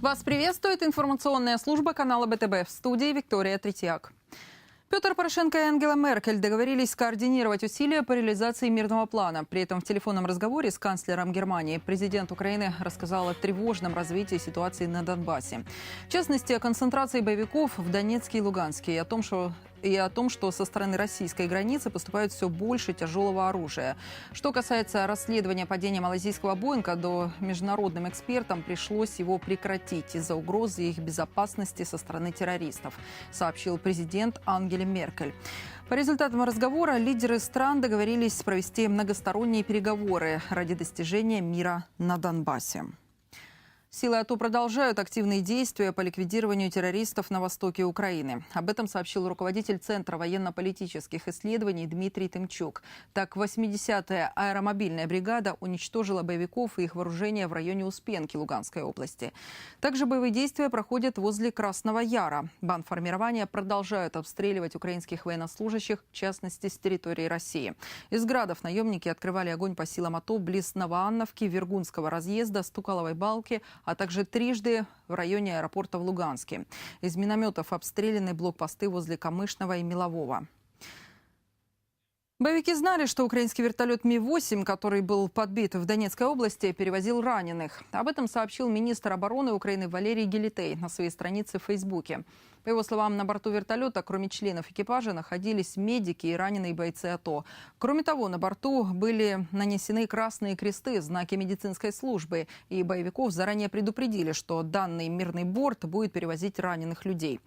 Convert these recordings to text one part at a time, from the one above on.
Вас приветствует информационная служба канала БТБ. В студии Виктория Третьяк. Петр Порошенко и Ангела Меркель договорились скоординировать усилия по реализации мирного плана. При этом в телефонном разговоре с канцлером Германии президент Украины рассказал о тревожном развитии ситуации на Донбассе. В частности, о концентрации боевиков в Донецке и Луганске и о том, что и о том, что со стороны российской границы поступает все больше тяжелого оружия. Что касается расследования падения малазийского Боинга, до международным экспертам пришлось его прекратить из-за угрозы их безопасности со стороны террористов, сообщил президент Ангели Меркель. По результатам разговора лидеры стран договорились провести многосторонние переговоры ради достижения мира на Донбассе. Силы АТО продолжают активные действия по ликвидированию террористов на востоке Украины. Об этом сообщил руководитель Центра военно-политических исследований Дмитрий Тымчук. Так, 80-я аэромобильная бригада уничтожила боевиков и их вооружение в районе Успенки Луганской области. Также боевые действия проходят возле Красного Яра. Банформирования продолжают обстреливать украинских военнослужащих, в частности, с территории России. Из градов наемники открывали огонь по силам АТО близ Новоанновки, Вергунского разъезда, Стукаловой балки, а также трижды в районе аэропорта в Луганске. Из минометов обстреляны блокпосты возле Камышного и Мелового. Боевики знали, что украинский вертолет Ми-8, который был подбит в Донецкой области, перевозил раненых. Об этом сообщил министр обороны Украины Валерий Гелитей на своей странице в Фейсбуке. По его словам, на борту вертолета, кроме членов экипажа, находились медики и раненые бойцы АТО. Кроме того, на борту были нанесены красные кресты, знаки медицинской службы. И боевиков заранее предупредили, что данный мирный борт будет перевозить раненых людей.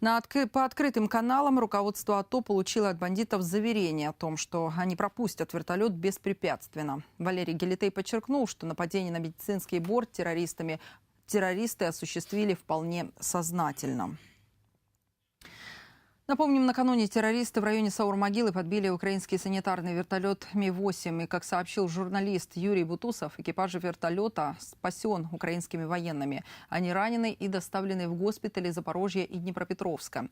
На. По открытым каналам руководство АТО получило от бандитов заверение о том, что они пропустят вертолет беспрепятственно. Валерий Гелитей подчеркнул, что нападение на медицинский борт террористами террористы осуществили вполне сознательно. Напомним, накануне террористы в районе Саур-Могилы подбили украинский санитарный вертолет Ми-8. И, как сообщил журналист Юрий Бутусов, экипаж вертолета спасен украинскими военными. Они ранены и доставлены в госпитали Запорожья и Днепропетровска.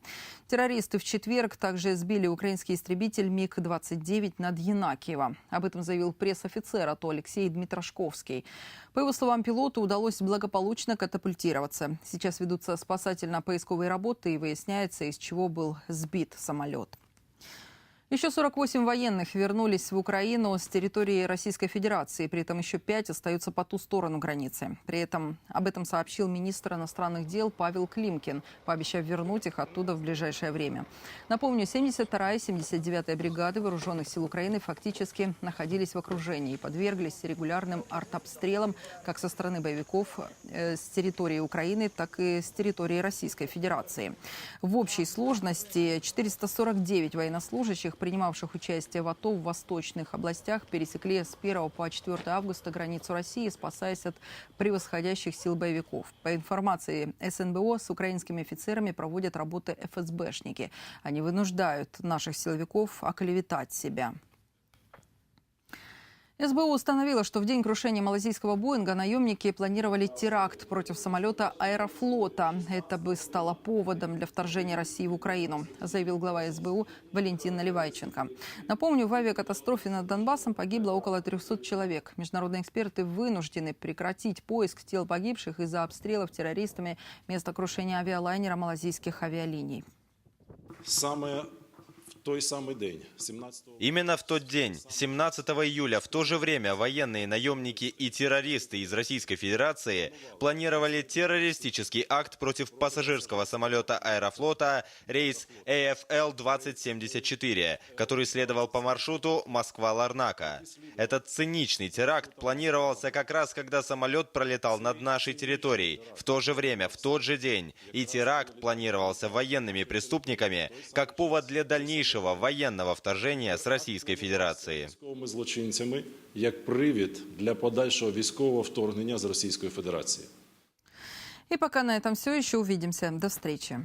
Террористы в четверг также сбили украинский истребитель МиГ-29 над Янакиево. Об этом заявил пресс-офицер АТО Алексей Дмитрошковский. По его словам, пилоту удалось благополучно катапультироваться. Сейчас ведутся спасательно-поисковые работы и выясняется, из чего был сбит самолет. Еще 48 военных вернулись в Украину с территории Российской Федерации. При этом еще пять остаются по ту сторону границы. При этом об этом сообщил министр иностранных дел Павел Климкин, пообещав вернуть их оттуда в ближайшее время. Напомню, 72-я и 79-я бригады Вооруженных сил Украины фактически находились в окружении и подверглись регулярным артобстрелам как со стороны боевиков э, с территории Украины, так и с территории Российской Федерации. В общей сложности 449 военнослужащих принимавших участие в АТО в восточных областях, пересекли с 1 по 4 августа границу России, спасаясь от превосходящих сил боевиков. По информации СНБО, с украинскими офицерами проводят работы ФСБшники. Они вынуждают наших силовиков оклеветать себя. СБУ установила, что в день крушения малазийского Боинга наемники планировали теракт против самолета Аэрофлота. Это бы стало поводом для вторжения России в Украину, заявил глава СБУ Валентин Наливайченко. Напомню, в авиакатастрофе над Донбассом погибло около 300 человек. Международные эксперты вынуждены прекратить поиск тел погибших из-за обстрелов террористами места крушения авиалайнера малазийских авиалиний. Саме в той самий день, 17 Именно в тот день, 17 июля, в то же время военные наемники и террористы из Российской Федерации планировали террористический акт против пассажирского самолета Аэрофлота рейс AFL-2074, который следовал по маршруту Москва-Ларнака. Этот циничный теракт планировался как раз, когда самолет пролетал над нашей территорией, в то же время, в тот же день. И теракт планировался военными преступниками как повод для дальнейшего военного вторжения с Российской Федерации. військовими злочинцями як привід для подальшого військового вторгнення з Російської Федерації. И пока на этом все. Еще увидимся. До встречи.